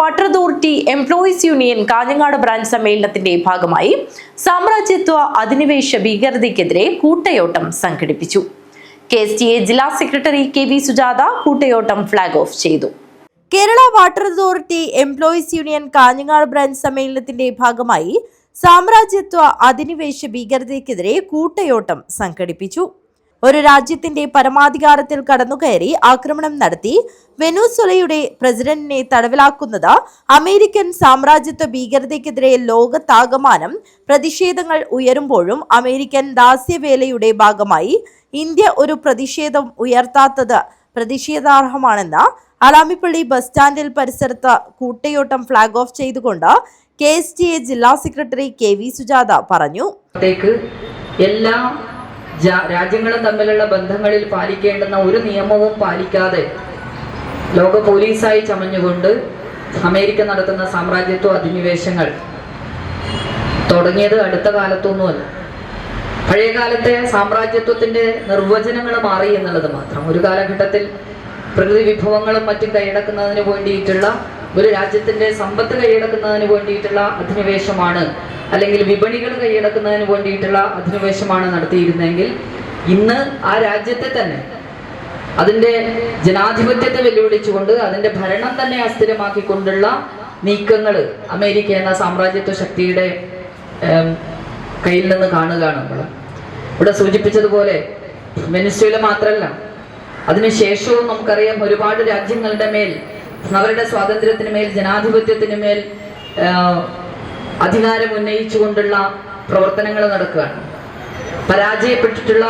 Water authority employees union Kanhangad branch സമ്മേളനത്തിന്റെ ഭാഗമായി സാമ്രാജ്യത്വ അധിനിവേശ ഭീകരതയ്ക്കെതിരെ കൂട്ടയോട്ടം സംഘടിപ്പിച്ചു. കെ എസ് ടി എ ജില്ലാ സെക്രട്ടറി കെ വി സുജാത കൂട്ടയോട്ടം ഫ്ളാഗ് ഓഫ് ചെയ്തു. Kerala water authority employees union Kanhangad branch സമ്മേളനത്തിന്റെ ഭാഗമായി സാമ്രാജ്യത്വ അധിനിവേശ ഭീകരതയ്ക്കെതിരെ കൂട്ടയോട്ടം സംഘടിപ്പിച്ചു. ഒരു രാജ്യത്തിന്റെ പരമാധികാരത്തിൽ കടന്നുകയറി ആക്രമണം നടത്തി വെനുസൊലയുടെ പ്രസിഡന്റിനെ തടവിലാക്കുന്നത് അമേരിക്കൻ സാമ്രാജ്യത്വ ഭീകരതയ്ക്കെതിരെ ലോകത്താകമാനം പ്രതിഷേധങ്ങൾ ഉയരുമ്പോഴും അമേരിക്കൻ ദാസ്യവേലയുടെ ഭാഗമായി ഇന്ത്യ ഒരു പ്രതിഷേധം ഉയർത്താത്തത് പ്രതിഷേധാർഹമാണെന്ന് അലാമിപ്പള്ളി ബസ് സ്റ്റാൻഡിൽ പരിസരത്ത് കൂട്ടയോട്ടം ഫ്ളാഗ് ഓഫ് ചെയ്തുകൊണ്ട് കെ എസ് ടി എ ജില്ലാ സെക്രട്ടറി കെ വി സുജാത പറഞ്ഞു. എല്ലാ രാജ്യങ്ങളും തമ്മിലുള്ള ബന്ധങ്ങളിൽ പാലിക്കേണ്ടുന്ന ഒരു നിയമവും പാലിക്കാതെ ലോക പോലീസായി ചമഞ്ഞുകൊണ്ട് അമേരിക്ക നടത്തുന്ന സാമ്രാജ്യത്വ അധിനിവേശങ്ങൾ തുടങ്ങിയത് അടുത്ത കാലത്തൊന്നുമല്ല. പഴയകാലത്തെ സാമ്രാജ്യത്വത്തിന്റെ നിർവചനങ്ങൾ മാറി എന്നുള്ളത് മാത്രം. ഒരു കാലഘട്ടത്തിൽ പ്രകൃതി വിഭവങ്ങളും മറ്റും കൈയടക്കുന്നതിന് വേണ്ടിയിട്ടുള്ള ഒരു രാജ്യത്തിന്റെ സമ്പത്ത് കൈയടക്കുന്നതിന് വേണ്ടിയിട്ടുള്ള അധിനിവേശമാണ് അല്ലെങ്കിൽ വിപണികൾ കൈയടക്കുന്നതിന് വേണ്ടിയിട്ടുള്ള അധിനിവേശമാണ് നടത്തിയിരുന്നെങ്കിൽ ഇന്ന് ആ രാജ്യത്തെ തന്നെ അതിന്റെ ജനാധിപത്യത്തെ വെല്ലുവിളിച്ചുകൊണ്ട് അതിന്റെ ഭരണം തന്നെ അസ്ഥിരമാക്കിക്കൊണ്ടുള്ള നീക്കങ്ങൾ അമേരിക്ക എന്ന സാമ്രാജ്യത്വ ശക്തിയുടെ കയ്യിൽ നിന്ന് കാണുകയാണ് നമ്മൾ. ഇവിടെ സൂചിപ്പിച്ചതുപോലെ വെനിസ്വേല മാത്രമല്ല അതിനുശേഷവും നമുക്കറിയാം ഒരുപാട് രാജ്യങ്ങളുടെ മേൽ അവരുടെ സ്വാതന്ത്ര്യത്തിന് മേൽ ജനാധിപത്യത്തിന് മേൽ അധികാരം ഉന്നയിച്ചുകൊണ്ടുള്ള പ്രവർത്തനങ്ങൾ നടക്കുകയാണ്. പരാജയപ്പെട്ടിട്ടുള്ള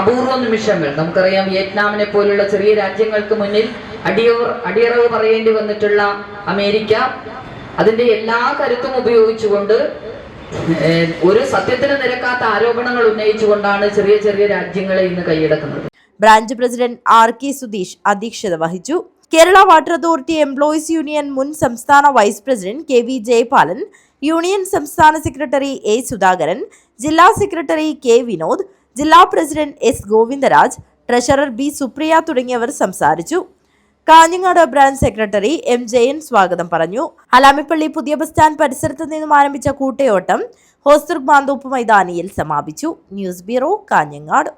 അപൂർവ നിമിഷങ്ങൾ. നമുക്കറിയാം വിയറ്റ്നാമിനെ പോലുള്ള ചെറിയ രാജ്യങ്ങൾക്ക് മുന്നിൽ അടിയോർ അടിയറവ് പറയേണ്ടി വന്നിട്ടുള്ള അമേരിക്ക അതിന്റെ എല്ലാ കരുത്തും ഉപയോഗിച്ചുകൊണ്ട് ഒരു സത്യത്തിന് നിരക്കാത്ത ആരോപണങ്ങൾ ഉന്നയിച്ചുകൊണ്ടാണ് ചെറിയ ചെറിയ രാജ്യങ്ങളെ ഇന്ന് കൈയടക്കുന്നത്. Branch president R K Sudheesh അധ്യക്ഷത വഹിച്ചു. Kerala water authority employees union മുൻ സംസ്ഥാന vice president K V Jayapalan union സംസ്ഥാന സെക്രട്ടറി എ സുധാകരൻ ജില്ലാ സെക്രട്ടറി കെ വിനോദ് ജില്ലാ president S Govindaraj treasurer B Supriya തുടങ്ങിയവർ സംസാരിച്ചു. Kanhangad branch secretary M Jayan സ്വാഗതം പറഞ്ഞു. അലാമിപ്പള്ളി പുതിയ ബസ് സ്റ്റാൻഡ് പരിസരത്ത് നിന്നും ആരംഭിച്ച കൂട്ടയോട്ടം ഹോസ്ദുർഗ് മാന്തോപ്പ് മൈതാനിയിൽ സമാപിച്ചു. News bureau Kanhangad.